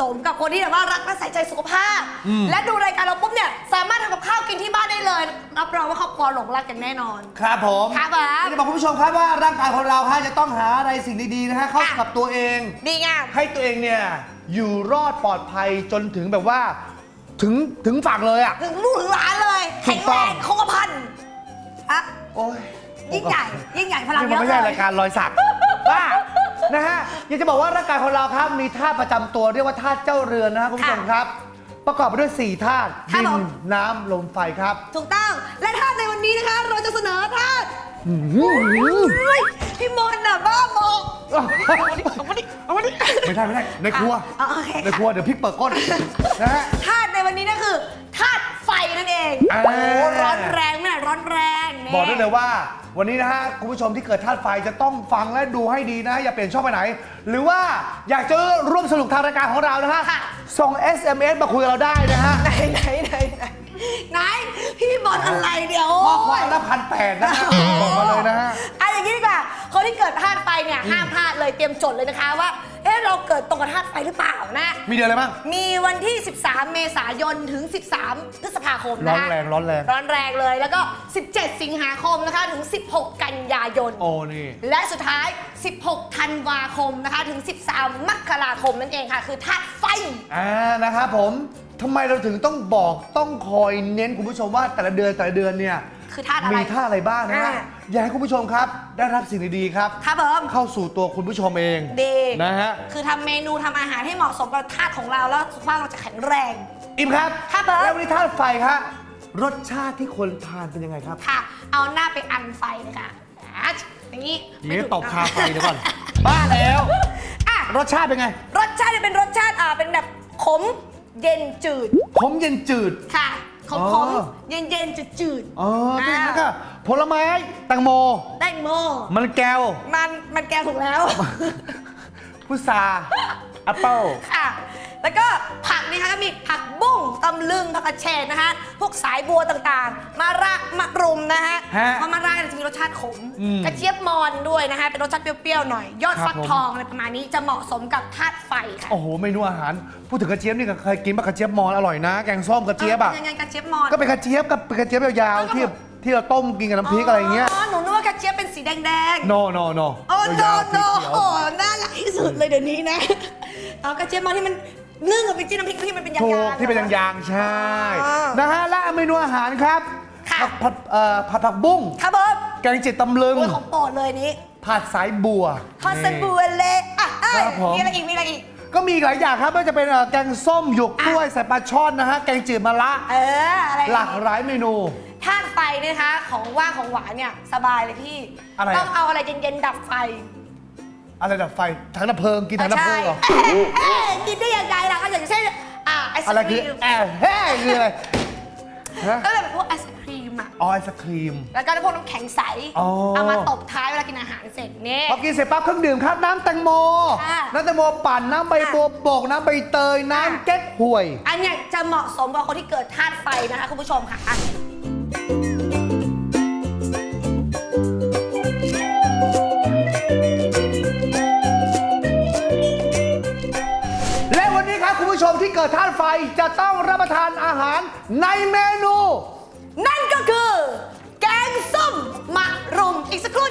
สมกับคนที่แบบว่ารักและใส่ใจสุขภาพและดูรายการเราปุ๊บเนี่ยสามารถทำกับข้าวกินที่บ้านได้เลยรับรองว่าครอบครัวหลงรักกันแน่นอน ครับผมครับผม จะบอกคุณผู้ชมครับว่าร่างกายของเราฮะจะต้องหาอะไรสิ่งดีๆนะฮะเข้าค่ะกับตัวเอง ดีงาม ให้ตัวเองเนี่ยอยู่รอดปลอดภัยจนถึงแบบว่า ถึงถึงฝั่งเลยอะ ถึงลูกถึงหลานเลยถูแข็กงต้แรอง งคงกระพันอะโอ้ยยิ่งใหญ่ ยิ่งใหญ่พลังนี่เยมันอะไม่ใช่เลรายยการรอยสักบ้า นะฮะอยากจะบอกว่าร่างกายของเราครับมีธาตุประจำตัวเรียกว่าธาตุเจ้าเรือนนะฮะคุณผู้ชมครับ ประกอบไปด้วยสี่ธาตุครับดิผมน้ำลมไฟครับ ถูกต้องและธาตุในวันนี้นะคะ เราจะเสนอธาตุเฮ้ยพี่มนต์น่ะบ้าบอเอามาดิเอามาดิไม่ได้ไม่ได้ในครัวอะโอเคในครัวเดี๋ยวพริกเปิดก้นนะฮะธาตุในวันนี้นั่นคือธาตุไฟนั่นเองอ่าโอ้โหร้อนแรงไม่ไหนร้อนแรงนี่ บอกได้เลยว่า วันนี้นะฮะคุณผู้ชมที่เกิดธาตุไฟจะต้องฟังและดูให้ดีนะ อย่าเปลี่ยนช่องไปไหน หรือว่าอยากจะร่วมสนุกทางรายการของเรานะฮะค่ะ ส่ง SMS มาคุยกับเราได้นะฮะไหนไหนไหนไหนไหนพี่บอลอะไรเดี๋ยวข้อความละพันแปดนะฮะบอกมาเลยนะฮะ อะอย่างนี้ดีกว่าคนที่เกิดธาตุไฟเนี่ยห้ามพลาดเลยเตรียมจดเลยนะคะว่า เอ๊ะเราเกิดตรงกับธาตุไฟหรือเปล่านะ มีเดือนอะไรบ้าง มีวันที่ 13 เมษายนถึง 13 พฤษภาคมร้อนะนคะแรงร้อนแรง ร้อนแรงเลย แล้วก็ 17 สิงหาคมนะคะถึง 16 กันยายน โอ้นี่ และสุดท้าย 16 ธันวาคมนะคะถึง 13 มกราคมนั่นเองค่ะ คือธาตุไฟ อ่านะครับผมทำไมเราถึงต้องบอกต้องคอยเน้นคุณผู้ชมว่าแต่ละเดือนแต่ละเดือนเนี่ย คือธาตุอะไร มีท่าอะไรบ้างนะฮะอ่า อยากให้คุณผู้ชมครับ ได้รับสิ่งดีๆครับครับเบิ้มเข้าสู่ตัวคุณผู้ชมเองดีนะฮะคือทำเมนูทำอาหารให้เหมาะสมกับธาตุของเราแล้วสุขภาพเราจะแข็งแรง อิมครับครับผม แล้ววันนี้ธาตุไฟครับรสชาติที่คนทานเป็นยังไงครับ ค่ะ เอาหน้าไปอันไฟเลยค่ะอะอย่างนี้นี่ถูกตบคาไฟเดี๋ยวก่อนบ้าแล้ว อะรสชาติเป็นไงรสชาติจะเป็นรสชาติอ่าเป็นแบบขมเย็นจืด ขมเย็นจืด ค่ะ ขมอ๋ขมอเย็นเย็นจืดจืดอ๋อเป็นอย่างนั้นค่ะผลไม้แตงโมได้โม มันแก้ว มันมันแกงถูกแล้ว พุทราแอปเปิ้ลค่ะ แล้วก็ผักนะคะก็มีผักบุ้ง ตำลึงผักกระเฉดนะคะพวกสายบัวต่างๆ มาระมะรุมนะฮะฮะเพราะมะระเนี่ยจะมีรสชาติขม อืมกระเจี๊ยบมอนด้วยนะคะเป็นรสชาติเปรี้ยวๆหน่อย ยอดครับฟักผม ทองอะไรประมาณนี้จะเหมาะสมกับธาตุไฟค่ะโอ้โหเมนูอาหาร พูดถึงกระเจี๊ยบนี่ก็เคยกินปะกระเจี๊ยบมอนอร่อยนะ แกงส้มกระเจี๊ยบอะออยังไงกระเจี๊ยบมอนก็เป็นกระเจี๊ยบกับเป็นกระเจี๊ยบยาวก็ๆที่แบบที่เราต้มกินกับน้ำพริกอะไรอย่างเงี้ย อ๋อหนูนึกว่ากระเจี๊ยบเป็นสีแดงๆ โนโนโนโอ้โนยาวๆโนสีเขียว โอ้น่ารักที่สุดเลยเดี๋ยวนี้นะ เอากระเจี๊ยบมาที่มัน นึ่งกับไปจิ้มน้ำพริกที่มันเป็นยางถูๆกที่เป็นยางๆใช่ อ่าน นะฮะ และเมนูอาหารครับค่ะ ผัดผัดเอ่อผัดผักบุ้งครับเบิร์แกงจิตตำลึง โอ้ยของโปรดเลยนี้ผัดสายบัวทอดเส้นบัวเละอะเอ้ยครับผม มีอะไรอีกมีอะไรอีก ก็มีอีกหลายอย่างครับไม่ว่าจะเป็นเอ่อแกงส้มหยวกกล้วยใส่ปลาช่อนนะฮะ แกงจืดมะระเอออะไรหลากหลายเมนูธาตุไฟเนี่ยนะคะ ของว่างของหวานเนี่ยสบายเลยพี่ อะไรอะต้องเอาอะไรเย็นๆดับไฟอะไรดับไฟถังดับเพลิงกินถังดับเพลิงเหรอใช่เอ๊ะกินได้ยังไง อ่าไอศอะไรคคืรีอมแอบแห้คืออะไรฮะก็แบบพวกไอศครีมอะออไอศครีม แล้วก็พวกน้ำแข็งใส อ๋อ เอามาตบท้ายเวลากินอาหารเสร็จเนี่ย พอกินเสร็จปั๊บเครื่องดื่มครับน้ำแตงโม ค่ะน้ำแตงโมปั่นน้ำใบบัวบกน้ำใบเตยน้ำเก๊กฮวย อันเนี้ยจะเหมาะสมกับคนที่เกิดธาตุไฟนะคะคุณผู้ชมค่ะอะและ ผู้ชมที่เกิดธาตุไฟจะต้องรับประทานอาหารในเมนู นั่นก็คือ แกงส้มมะรุมอีกสักครู่